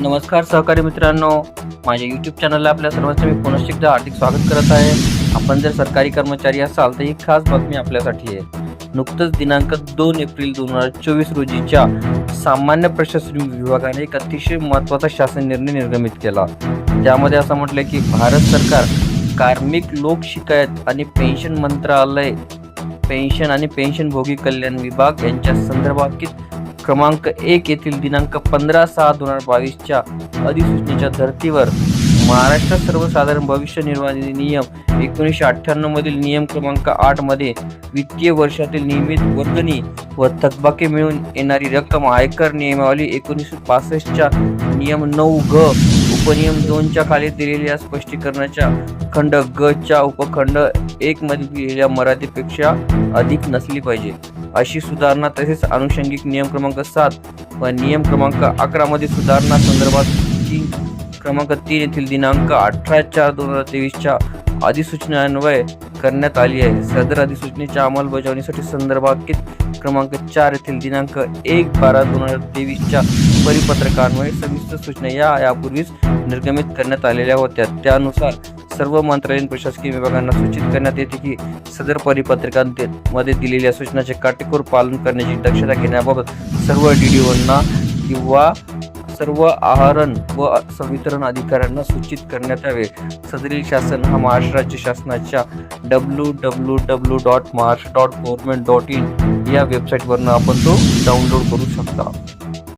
नमस्कार सहकारी मित्रांनो. माझ्या यूट्यूब चॅनलला आपल्या सर्वांचं मी पुनश्च एकदा हार्दिक स्वागत करत आहे. आपण जर सरकारी कर्मचारी असाल तर ही खास बातमी आपल्यासाठी आहे. नुकतंच दिनांक दोन एप्रिल दोन हजार चोवीस रोजीच्या सामान्य प्रशासनिक विभागाने एक अतिशय महत्त्वाचा शासन निर्णय निर्गमित केला. त्यामध्ये असं म्हटलं की भारत सरकार कार्मिक लोक शिकायत आणि पेन्शन मंत्रालय पेन्शन आणि पेन्शनभोगी कल्याण विभाग यांच्या संदर्भात क्रमांक एक येथील दिनांक पंधरा सहा दोन हजार बावीसच्या अधिसूचनेच्या धर्तीवर महाराष्ट्र सर्वसाधारण भविष्य निर्वाह निधी नियम एकोणीसशे अठ्ठ्याण्णव मधील नियम क्रमांक आठमध्ये वित्तीय वर्षातील नियमित वर्गणी व थकबाकी मिळून येणारी रक्कम आयकर नियमावली एकोणीसशे पासष्टच्या नियम नऊ ग उपनियम दोनच्या खाली दिलेल्या स्पष्टीकरणाच्या खंड ग च्या उपखंड एक मध्ये दिलेल्या मर्यादेपेक्षा अधिक नसली पाहिजे. अशी सुधारणा तसेच अनुषंगिक नियम क्रमांक सात व नियम क्रमांक अकरा मध्ये सुधारणा संदर्भात तीन क्रमांक तीन येथील दिनांक अठरा चार दोन हजार तेवीसच्या अधिसूचनान्वये करण्यात आली आहे. सदर अधिसूचनेच्या अंमलबजावणीसाठी संदर्भांकित क्रमांक चार येथील दिनांक एक बारा दोन हजार तेवीसच्या परिपत्रकांमुळे सविस्तर सूचना या यापूर्वीच निर्गमित करण्यात आलेल्या होत्या. त्यानुसार सर्व मंत्रालयीन प्रशासकीय विभागांना सूचित करण्यात येते की सदर परिपत्रकांमध्ये दिलेल्या सूचनाचे काटेकोर पालन करण्याची दक्षता घेण्याबाबत सर्व डी डी ओंना किंवा सर्व आहरण व संवितरण अधिकाऱ्यांना सूचित करण्यात यावे. सदरील शासन हा महाराष्ट्र राज्य शासनाच्या W W W dot Maharashtra dot government dot in या वेबसाईटवरनं आपण तो डाउनलोड करू शकता.